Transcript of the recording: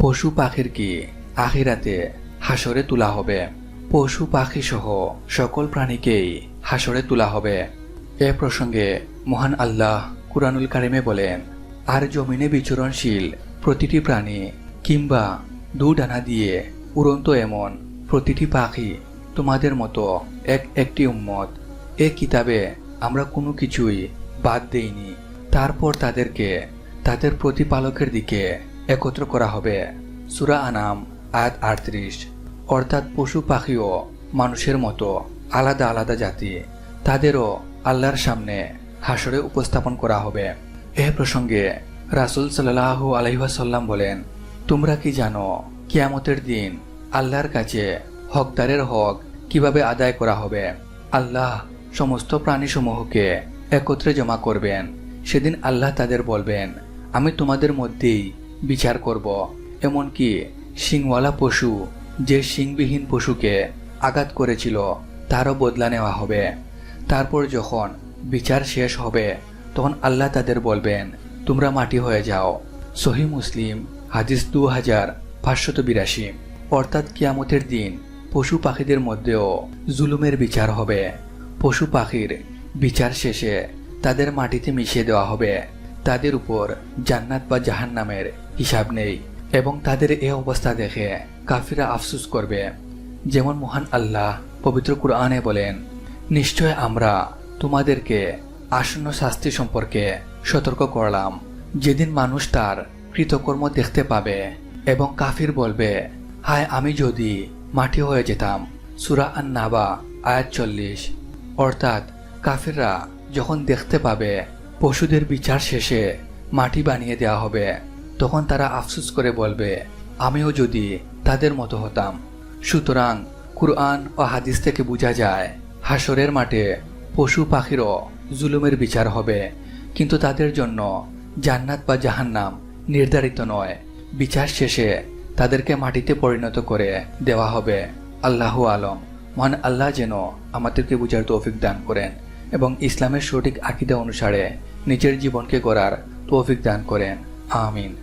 পশু পাখির কি আখিরাতে হাসরে তোলা হবে? পশু পাখি সহ সকল প্রাণীকেই হাসরে তোলা হবে। এ প্রসঙ্গে মহান আল্লাহ কুরআনুল কারিমে বলেন, আর জমিনে বিচরণশীল প্রতিটি প্রাণী কিংবা দু ডানা দিয়ে উড়ন্ত এমন প্রতিটি পাখি তোমাদের মতো এক একটি উম্মত। এ কিতাবে আমরা কোনো কিছুই বাদ দেইনি। তারপর তাদেরকে তাদের প্রতিপালকের দিকে একত্র করা হবে। সুরা আনাম, আয়াত আটত্রিশ। অর্থাৎ পশু পাখিও মানুষের মতো আলাদা আলাদা জাতি, তাদেরও আল্লাহর সামনে হাসরে উপস্থাপন করা হবে। এ প্রসঙ্গে রাসুল সাল্লাহ আলহিহাসাল্লাম বলেন, তোমরা কি জানো, কিয়ামতের দিন আল্লাহর কাছে হকদারের হক কীভাবে আদায় করা হবে? আল্লাহ সমস্ত প্রাণীসমূহকে একত্রে জমা করবেন। সেদিন আল্লাহ তাদের বলবেন, আমি তোমাদের মধ্যেই বিচার করব। এমনকি শিংওয়ালা পশু, যে শিংবিহীন পশুকে আঘাত করেছিল, তারও বদলা নেওয়া হবে। তারপর যখন বিচার শেষ হবে, তখন আল্লাহ তাদের বলবেন, তোমরা মাটি হয়ে যাও। সহি মুসলিম, হাদিস দু হাজার পাঁচশত বিরাশি। অর্থাৎ কিয়ামতের দিন পশু পাখিদের মধ্যেও জুলুমের বিচার হবে। পশু পাখির বিচার শেষে তাদের মাটিতে মিশিয়ে দেওয়া হবে। তাদের উপর জান্নাত বা জাহান নামের হিসাব নেই এবং তাদের এ অবস্থা দেখে কাফিরা আফসুস করবে। যেমন মহান আল্লাহ পবিত্র কুরআনে বলেন, নিশ্চয় আমরা তোমাদেরকে আসন্ন শাস্তি সম্পর্কে সতর্ক করলাম। যেদিন মানুষ তার কৃতকর্ম দেখতে পাবে এবং কাফির বলবে, হায়, আমি যদি মাটি হয়ে যেতাম। সুরা আন নাবা আয়াত চল্লিশ। অর্থাৎ কাফিররা যখন দেখতে পাবে পশুদের বিচার শেষে মাটি বানিয়ে দেওয়া হবে। তখন তারা আফসোস করে বলবে, আমিও যদি তাদের মতো হতাম। সুতরাং কুরআন ও হাদিস থেকে বোঝা যায় হাসরের মাঠে পশু পাখিরও জুলুমের বিচার হবে। কিন্তু তাদের জন্য জান্নাত বা জাহান্নাম নির্ধারিত নয়। বিচার শেষে তাদেরকে মাটিতে পরিণত করে দেওয়া হবে। আল্লাহ আলম। মহান আল্লাহ যেন আমাদেরকে বুঝার তৌফিক দান করেন। এবং ইসলামের সঠিক আকিদা অনুসারে নিজের জীবনকে গড়ার তৌফিক দান করেন। আমিন।